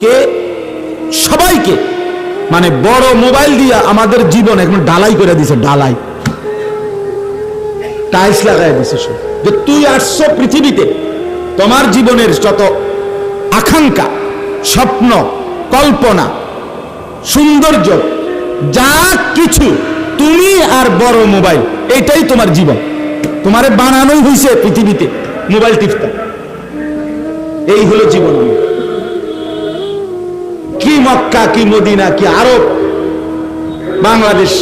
কে? সবাইকে। মানে বড় মোবাইল দিয়া আমাদের জীবন এখন ডালাই করে দিছে ডালাই টাইলস লাগাই দিছে সব। যে তুই আসছো পৃথিবীতে, তোমার জীবনের যত আকাঙ্ক্ষা, স্বপ্ন, কল্পনা, সৌন্দর্য, যা কিছু, তুমি আর বড় মোবাইল এটাই তোমার জীবন। তোমারে বানানোই হয়েছে পৃথিবীতে মোবাইল টিপটা। এই হলো জীবন আমার। মক্কা কি মদিনা কি আরব? বাংলাদেশ।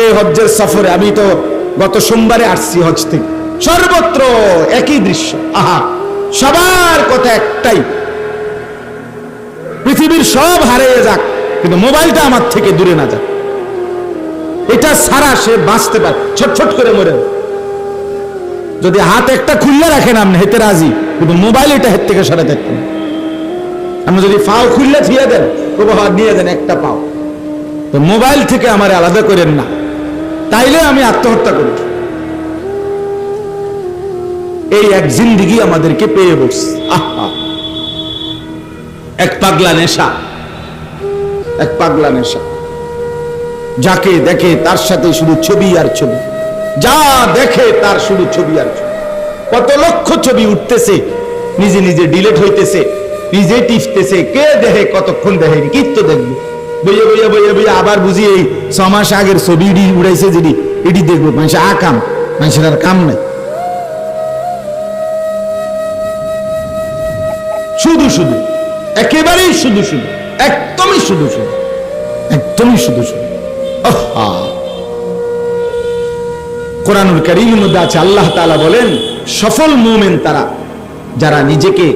এই হজ্জের সফরে আমি তো গত সোমবারে আসছি হজ থেকে। সর্বত্র একই দৃশ্য। আহা, সবার কথা একটাই। পৃথিবীর সব হারিয়ে যাক, কিন্তু মোবাইলটা আমার থেকে দূরে না যাক। এটা ছাড়া সে বাঁচতে পারে, ছোট ছোট করে মরে যদি হাত একটা খুললে রাখেন আপনি হেতে রাজি, কিন্তু মোবাইল এটা হেত থেকে সরাতে পারতেন না। আপনি যদি পাও খুললে থিয়ে দেন হাত নিয়ে দেন, একটা পাও। তো মোবাইল থেকে আমার আলাদা করেন না। তাইলে আমি আত্মহত্যা করি। এই এক জিন্দিগি আমাদেরকে পেয়ে বসছে। আহা। এক পাগলা নেশা। এক পাগলা নেশা। যাকে দেখে তার সাথে শুধু ছবি আর ছবি। যা দেখে তার শুধু ছবি আর ছবি। কত লক্ষ ছবি উঠতেছে, নিজে নিজে ডিলেট হইতেছে। নিজে টিপতেছে, কে দেখে কতক্ষণ দেখে কি তো দেখবে আবার বুঝি এই আগের ছবি ইডি উড়াইছে এটি দেখব, মানুষের আর কাম নাই। শুধু শুধু, একেবারেই শুধু শুধু, একদমই শুধু শুধু, একদমই শুধু শুধু। কোরআনুল করিমের মধ্যে আছে, আল্লাহ তাআলা বলেন, সফল মুমিন তারা, যারা নিজেকে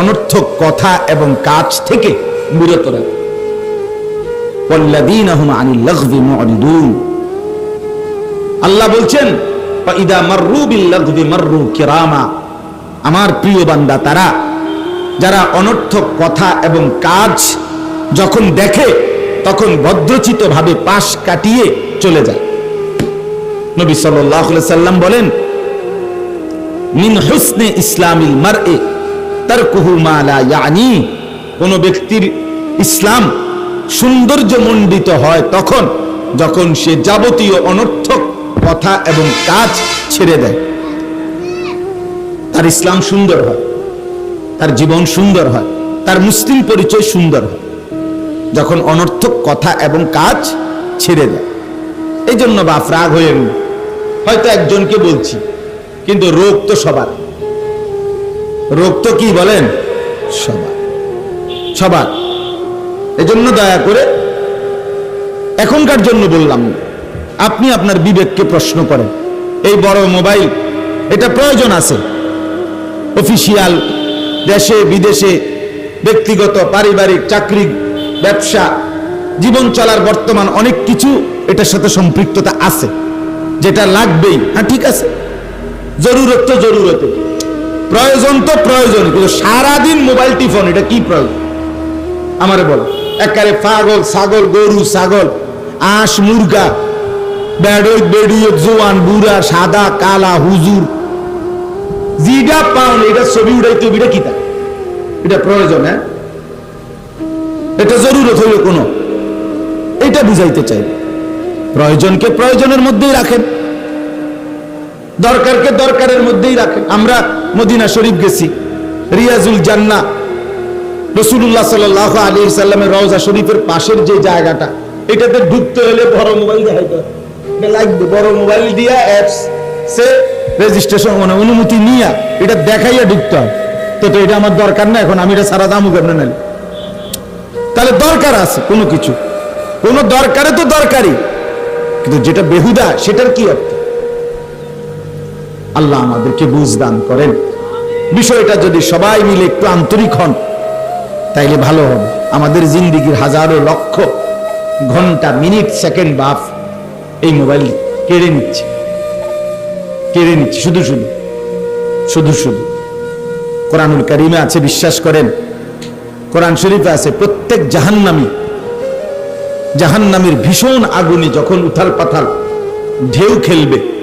অনর্থক কথা এবং কাজ থেকে বিরত রাখে। আল্লাহ বলছেন আমার প্রিয় বান্দা, তারা যারা অনর্থক কথা এবং কাজ যখন দেখে, তখন ভদ্রচিত ভাবে পাশ কাটিয়ে চলে যায়। নবী সাল্লাম বলেন, মিন হুসনে ইসলামিল মার এ কোন ব্যক্তির ইসলাম সৌন্দর্য মণ্ডিত হয় তখন, যখন সে যাবতীয় অনর্থক কথা এবং কাজ ছেড়ে দেয়। তার ইসলাম সুন্দর হয়, তার জীবন সুন্দর হয়, তার মুসলিম পরিচয় সুন্দর হয়, যখন অনর্থক কথা এবং কাজ ছেড়ে দেয়। এই জন্য বাপ রাগ হয়ে হয়তো একজনকে বলছি, কিন্তু রোগ তো সবার। রোগ তো কি বলেন? সবার। সবার। এজন্য দয়া করে এখনকার জন্য বললাম আপনি আপনার বিবেককে প্রশ্ন করেন। এই বড় মোবাইল এটা প্রয়োজন আছে। অফিসিয়াল দেশে বিদেশে ব্যক্তিগত পারিবারিক চাকরি ব্যবসা জীবন চলার বর্তমান অনেক কিছু এটার সাথে সম্পৃক্ততা আছে। যেটা লাগবেই। হ্যাঁ ঠিক আছে। জরুরত তো জরুরতে। প্রয়োজন তো প্রয়োজন, কিন্তু সারাদিন মোবাইল টিফোন, এটা কি প্রয়োজন? আমারে বলো। একারে পাগল, ছাগল, গরু, ছাগল, আঁশ, মুরগা বেড়ই বেড়িয়ে জোয়ান, বুড়া, সাদা, কালা, হুজুর, জিডা পাউন এটা ছবি উড়াইতে এটা কি তা? এটা প্রয়োজন হ্যাঁ? এটা জরুরত হইল কোনো। এটা বুঝাইতে চাই। প্রয়োজনকে প্রয়োজনের মধ্যেই রাখেন। দরকারকে দরকারের মধ্যেই রাখেন আমরা মদিনা শরীফ গেছি, রিয়াজুল জান্না রসুল্লাহ সাল আলী সাল্লামের রওজা শরীফের পাশের যে জায়গাটা, এটাতে ঢুকতে হলে বড় মোবাইল দেখাইতে লাগবে, বড় মোবাইল দিয়া অ্যাপস সে রেজিস্ট্রেশন মানে অনুমতি নিয়ে এটা দেখাইয়া ঢুকতে হয়। তো তো এটা আমার দরকার না, এখন আমি এটা সারা দামও কেমন তাহলে দরকার আছে কোনো কিছু। কোনো দরকারে তো দরকারি কিন্তু যেটা বেহুদা, সেটার কি অর্থ? আল্লাহ আমাদেরকে বুঝ দান করেন। বিষয়টা যদি সবাই মিলে একটু আন্তরিক হন, তাইলে ভালো হবে। আমাদের জিন্দিগির হাজারো লক্ষ ঘণ্টা, মিনিট, সেকেন্ড বাফ এই মোবাইল কেড়ে নিচ্ছে। কেড়ে নিচ্ছে, শুধু শুধু। শুধু শুধু। কোরআনুল কারিমে আছে, বিশ্বাস করেন। কোরআন শরীফে আছে, প্রত্যেক জাহান্নামী, জাহান্নামীর ভীষণ আগুনে যখন উথাল পাথাল ঢেউ খেলবে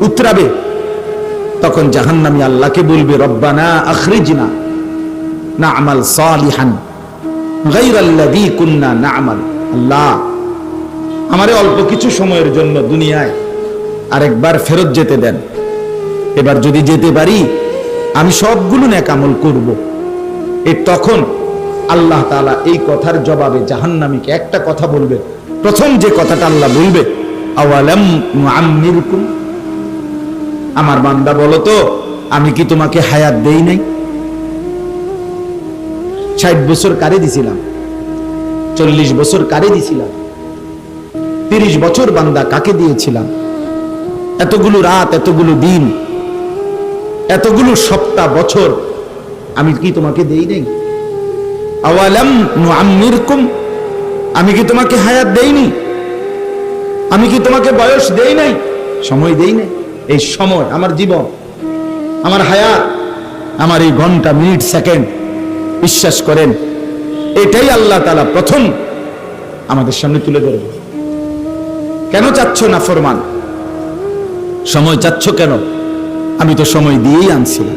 উতরাবে। তখন জাহান্নামী আল্লাহকে বলবে, রব্বানা আখরিজনা না'মাল সালিহান গায়রাল্লাযী কুন্না না'মাল। আল্লাহ, আমারে অল্প কিছু সময়ের জন্য দুনিয়ায় আরেকবার ফেরত যেতে দেন। এবার যদি যেতে পারি, আমি সবগুলো নেকামল করব। এ তখন আল্লাহ তাআলা এই কথার জবাবে জাহান্নামীকে একটা কথা বলবে। প্রথম যে কথাটা আল্লাহ বলবে, আওয়ালাম নুআম্মিরকুম? আমার বান্দা বলো তো, আমি কি তোমাকে হায়াত দেই নাই? ষাট বছর কারে দিছিলাম? চল্লিশ বছর কারে দিছিলাম? তিরিশ বছর বান্দা কাকে দিয়েছিলাম? এতগুলো রাত, এতগুলো দিন, এতগুলো সপ্তাহ, বছর আমি কি তোমাকে দেই নাই? আওয়ালাম আমি কি তোমাকে হায়াত দেইনি? আমি কি তোমাকে বয়স দেই নাই? সময় দেই নাই? এই সময়, আমার জীবন, আমার হায়াত, আমার এই ঘণ্টা, মিনিট, সেকেন্ড, বিশ্বাস করেন, এটাই আল্লাহ তালা প্রথম আমাদের সামনে তুলে ধরবে কেন চাচ্ছ না ফরমান? সময় চাচ্ছ কেন? আমি তো সময় দিয়েই আনছিলাম।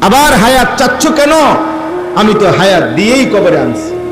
আবার হায়াত চাচ্ছ কেন? আমি তো হায়াত দিয়েই কবরে আনছি।